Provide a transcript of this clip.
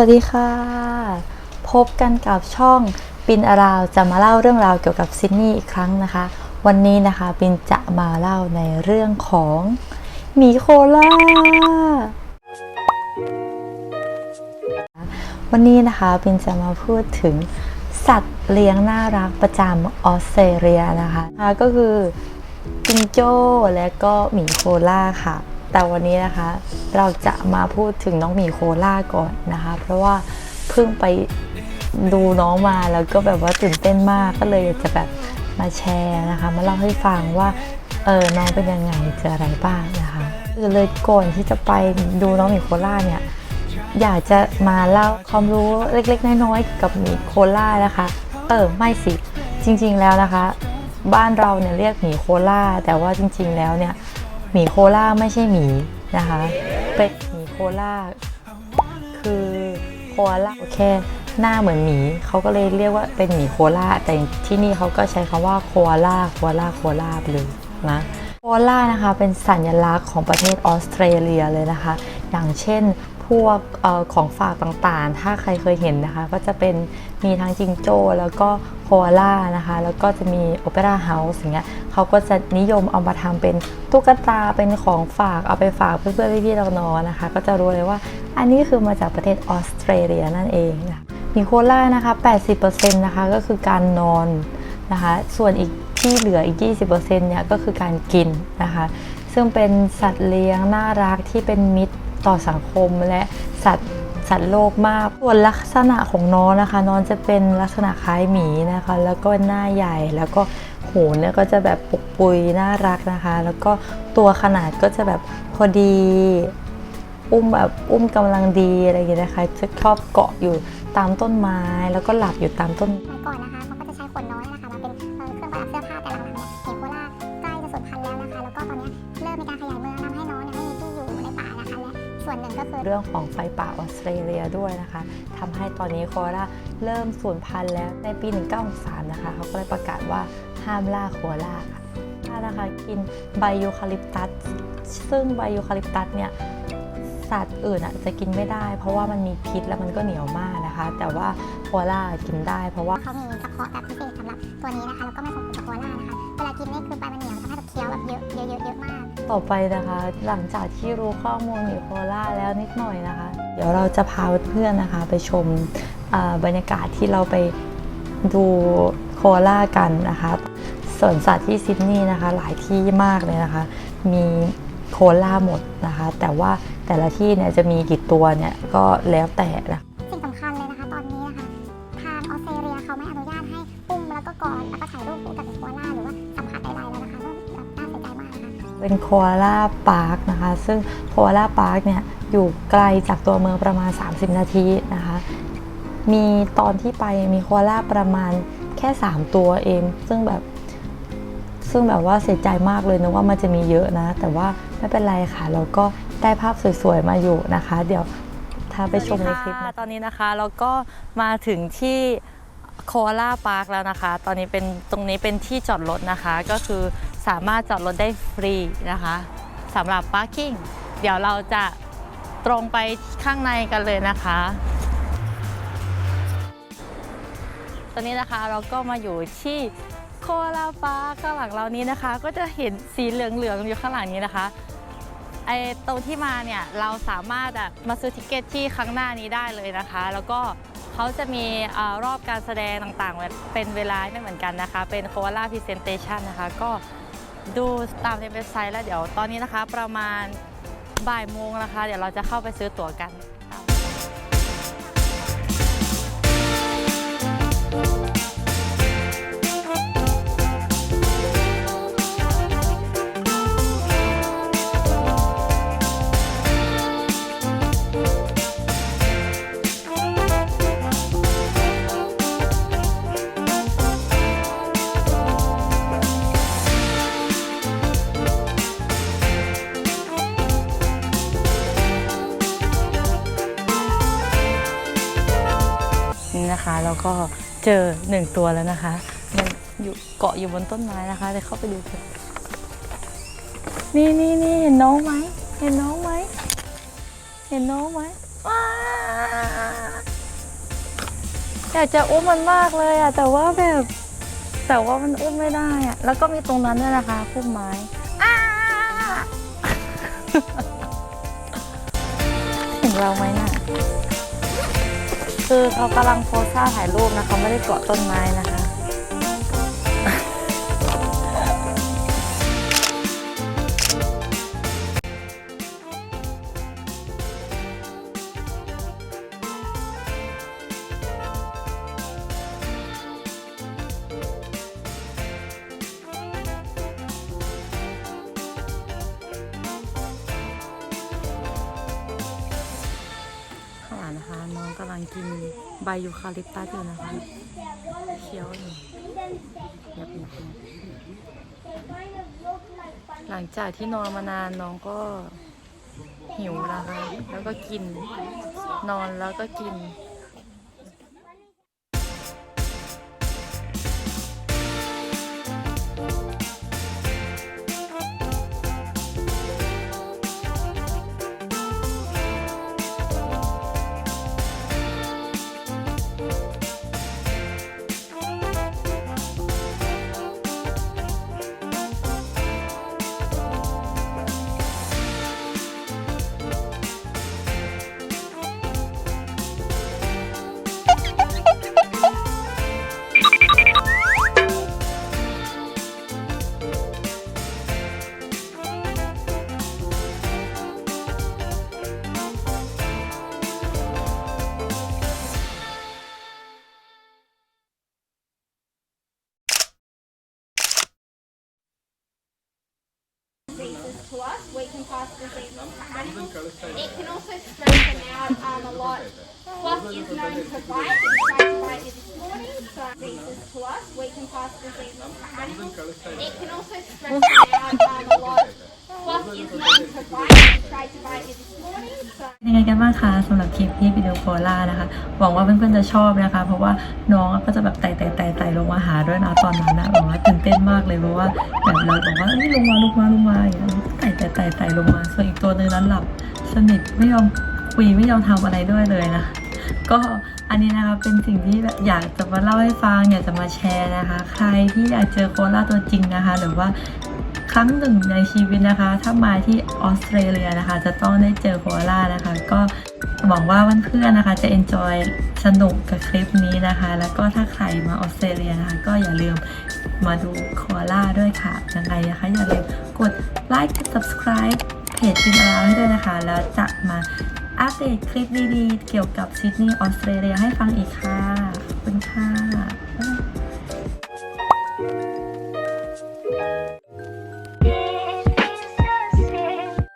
วัสดีค่ะ พบกันกับช่องปินอาราวจะมาเล่าเรื่องราวเกี่ยวกับซิดนีย์อีกครั้งนะคะ วันนี้นะคะปินจะมาเล่าในเรื่องของหมีโคลาวันนี้นะคะปินจะมาพูดถึงสัตว์เลี้ยงน่ารักประจำออสเตรเลียนะคะะก็คือจิงโจ้และก็หมีโคลาค่ะ แต่วันนี้นะคะเราจะมาพูดถึงน้องหมีโคลาก่อนนะคะ เพราะว่าเพิ่งไปดูน้องมาแล้วก็แบบว่าตื่นเต้นมากก็เลยอยากจะแบบมาแชร์นะคะ มาเล่าให้ฟังว่าเออน้องเป็นยังไงเจออะไรบ้างนะคะเลยก่อนที่จะไปดูน้องหมีโคลาเนี่ยอยากจะมาเล่าความรู้เล็กๆ น้อยๆกับหมีโคล่านะคะ เออไม่สิจริงๆแล้วนะคะ บ้านเราเนี่ยเรียกหมีโคล่าแต่ว่าจริง ๆแล้วเนี่ย หมีโคล่าไม่ใช่หมีนะคะเป็ดหมีโคล่าคือโคอาล่าแค่หน้าเหมือนหมีเขาก็เลยเรียกว่าเป็นหมีโคล่าแต่ที่นี่เขาก็ใช้คำว่าโคอาล่าโคอาล่าโคอาล่าไปเลยนะโคอาล่านะคะเป็นสัญลักษณ์ของประเทศออสเตรเลียเลยนะคะ อย่างเช่น พวกออของฝากต่างๆ ถ้าใครเคยเห็นนะคะ ก็จะเป็นมีทั้งจิงโจ้แล้วก็โคอาล่านะคะ แล้วก็จะมีโอเปร่าเฮาส์อย่างเงี้ยเขาก็จะนิยมเอามาทำเป็นตุ๊กตาเป็นของฝากเอาไปฝากเพื่อนๆพี่ๆน้องๆนะคะ ก็จะรู้เลยว่าอันนี้คือมาจากประเทศออสเตรเลียนั่นเองนะมีโคอาล่านะคะ 80%นะคะก็คือการนอนนะคะ ส่วนอีกที่เหลืออีก 20%เนี่ยก็คือการกินนะคะ ซึ่งเป็นสัตว์เลี้ยงน่ารักที่เป็นมิตร ต่อสังคมและสัตว์สัตว์โลกมากส่วนลักษณะของน้องนะคะ น้องจะเป็นลักษณะคล้ายหมีนะคะ แล้วก็หน้าใหญ่แล้วก็หูเนี่ยก็จะแบบปุกปุยน่ารักนะคะ แล้วก็ตัวขนาดก็จะแบบพอดีอุ้มแบบอุ้มกำลังดีอะไรอย่างเงี้ยนะคะจะชอบเกาะอยู่ตามต้นไม้แล้วก็หลับอยู่ตามต้นสมั เรื่องของไฟป่าออสเตรเลียด้วยนะคะทำให้ตอนนี้โคอาล่าเริ่มสูญพันธุ์แล้วในปี 1963 นะคะเขาก็เลยประกาศว่าห้ามล่าโคอาล่าค่ะถ้านะคะกินไบยูคาลิปตัส ซึ่งไบยูคาลิปตัสเนี่ยสัตว์อื่นอะจะกินไม่ได้ เพราะว่ามันมีพิษและมันก็เหนียวมาก นะคะ แต่ว่าโคอาล่ากินได้ เพราะว่าเขามีกระเพาะแบบพิเศษสำหรับตัวนี้นะคะแล้วก็ไม่ส่งผลกับโคล่านะคะเวลากินนี่คือปลายมันเหนียวทำให้แบบเคี้ยวแบบเยอะเยอะเยอะเยอะมาก ต่อไปนะคะ หลังจากที่รู้ข้อมูลหมีโคล่าแล้วนิดหน่อยนะคะ เดี๋ยวเราจะพาเพื่อนๆนะคะ ไปชมอ่าบรรยากาศที่เราไปดูโคล่ากันนะคะสวนสัตว์ที่ซิดนีย์นะคะ หลายที่มากเลยนะคะ มีโคล่าหมดนะคะ แต่ว่าแต่ละที่เนี่ยจะมีกี่ตัวเนี่ยก็แล้วแต่นะ เตรเลียเขาไม่อนุญาตให้อุ้มแล้วก็กอดแล้วก็ถ่ายรูปคู่กับหมีโคอาล่าหรือว่าสัมผัสใดๆแล้วนะคะก็แบบน่าสนใจมากนะคะเป็นโคอาล่าพาร์คนะคะ ซึ่งโคอาล่าพาร์คเนี่ยอยู่ไกลจากตัวเมืองประมาณ 30 นาทีนะคะ มีตอนที่ไปมีโคอาล่าประมาณแค่ 3 ตัวเอง ซึ่งแบบซึ่งแบบว่าเสียใจมากเลยนะว่ามันจะมีเยอะนะ แต่ว่าไม่เป็นไรค่ะ เราก็ได้ภาพสวยๆมาอยู่นะคะ เดี๋ยวถ้าไปชมในคลิปนะตอนนี้นะคะ เราก็มาถึงที่ โคอาล่าพาร์คแล้วนะคะ ตอนนี้เป็นตรงนี้เป็นที่จอดรถนะคะ ก็คือสามารถจอดรถได้ฟรีนะคะสำหรับ parking เดี๋ยวเราจะตรงไปข้างในกันเลยนะคะ ตอนนี้นะคะเราก็มาอยู่ที่โคอาลาปาร์คข้างหลังเรานี้นะคะ ก็จะเห็นสีเหลืองๆอยู่ข้างหลังนี้นะคะไอตรงที่มาเนี่ยเราสามารถอะมาซื้อทิเกตที่ข้างหน้านี้ได้เลยนะคะ แล้วก็ เขาจะมีอรอบการแสดงต่างๆ เป็นเวลาไม่เหมือนกันนะคะ เป็นโคอาล่าพรีเซนเตชันนะคะ ก็ดูตามในเว็บไซต์แล้วเดี๋ยวตอนนี้นะคะประมาณบ่ายโมงนะคะ เดี๋ยวเราจะเข้าไปซื้อตั๋วกัน ก็เจอหนึ่งตัวแล้วนะคะ มันอยู่เกาะอยู่บนต้นไม้นะคะเดี๋ยวเข้าไปดูกันนี่นี่นี่เห็นน้องไหมเห็นน้องไหมเห็นน้องไหมว้าอยากจะอุ้มมันมากเลยอะแต่ว่าแบบแต่ว่ามันอุ้มไม่ได้อะแล้วก็มีตรงนั้นด้วยนะคะพุ่มไม้เห็นเราไหมน่ะ คือเขากำลังโพสท่าถ่ายรูปนะเขาไม่ได้เกาะต้นไม้นะคะ งกำลังกินใบยูคาลิปตัสอยู่นะคะเคี้ยวอยู่ยับยับยับหลังจากที่นอนมานานน้องก็หิวนะคะ แล้วก็กิน นอนแล้วก็กิน to us, we can pass disease on to animals. It can also strengthen out um, a lot. Fluff is known to bite, and tried to bite you this morning. So diseases to us, we can pass disease on to animals. It can also strengthen out um, a lot. Fluff is known to bite, and tried to bite you this morning. So เป็นยังไงกันบ้างคะสำหรับคลิปที่วิดีโอโคล่านะคะ หวังว่าเพื่อนๆจะชอบนะคะ เพราะว่าน้องก็จะแบบไต่ไต่ไต่ไต่ลงมาหาด้วยนะตอนนั้นนะแบบว่าตื่นเต้นมากเลยเพราะว่าแบบเราบอกว่าเอ้ยลงมาลงมาลงมาอย่างเงี้ไต่ไต่ไต่ไต่ลงมา ส่วนอีกตัวนึงนั้นหลับสนิทไม่ยอมคุยไม่ยอมทำอะไรด้วยเลยนะก็อันนี้นะคะเป็นสิ่งที่อยากจะมาเล่าให้ฟังอยากจะมาแชร์นะคะ ใครที่อยากเจอโคล่าตัวจริงนะคะ หรือว่า รั้งหนึ่งในชีวิตนะคะ ถ้ามาที่ออสเตรเลียนะคะ จะต้องได้เจอโคล่านะคะ ก็หวังว่าเพื่อนๆนะคะ จะ enjoy สนุกกับคลิปนี้นะคะ แล้วก็ถ้าใครมาออสเตรเลียนะคะ ก็อย่าลืมมาดูโคล่าด้วยค่ะยังไงนะคะอย่าลืมกดไลค์กด subscribe เพจจินอาราให้ด้วยนะคะ แล้วจะมาอัปเดตคลิปดีๆ เกี่ยวกับซิดนีย์ออสเตรเลียให้ฟังอีกค่ะ ขอบคุณค่ะ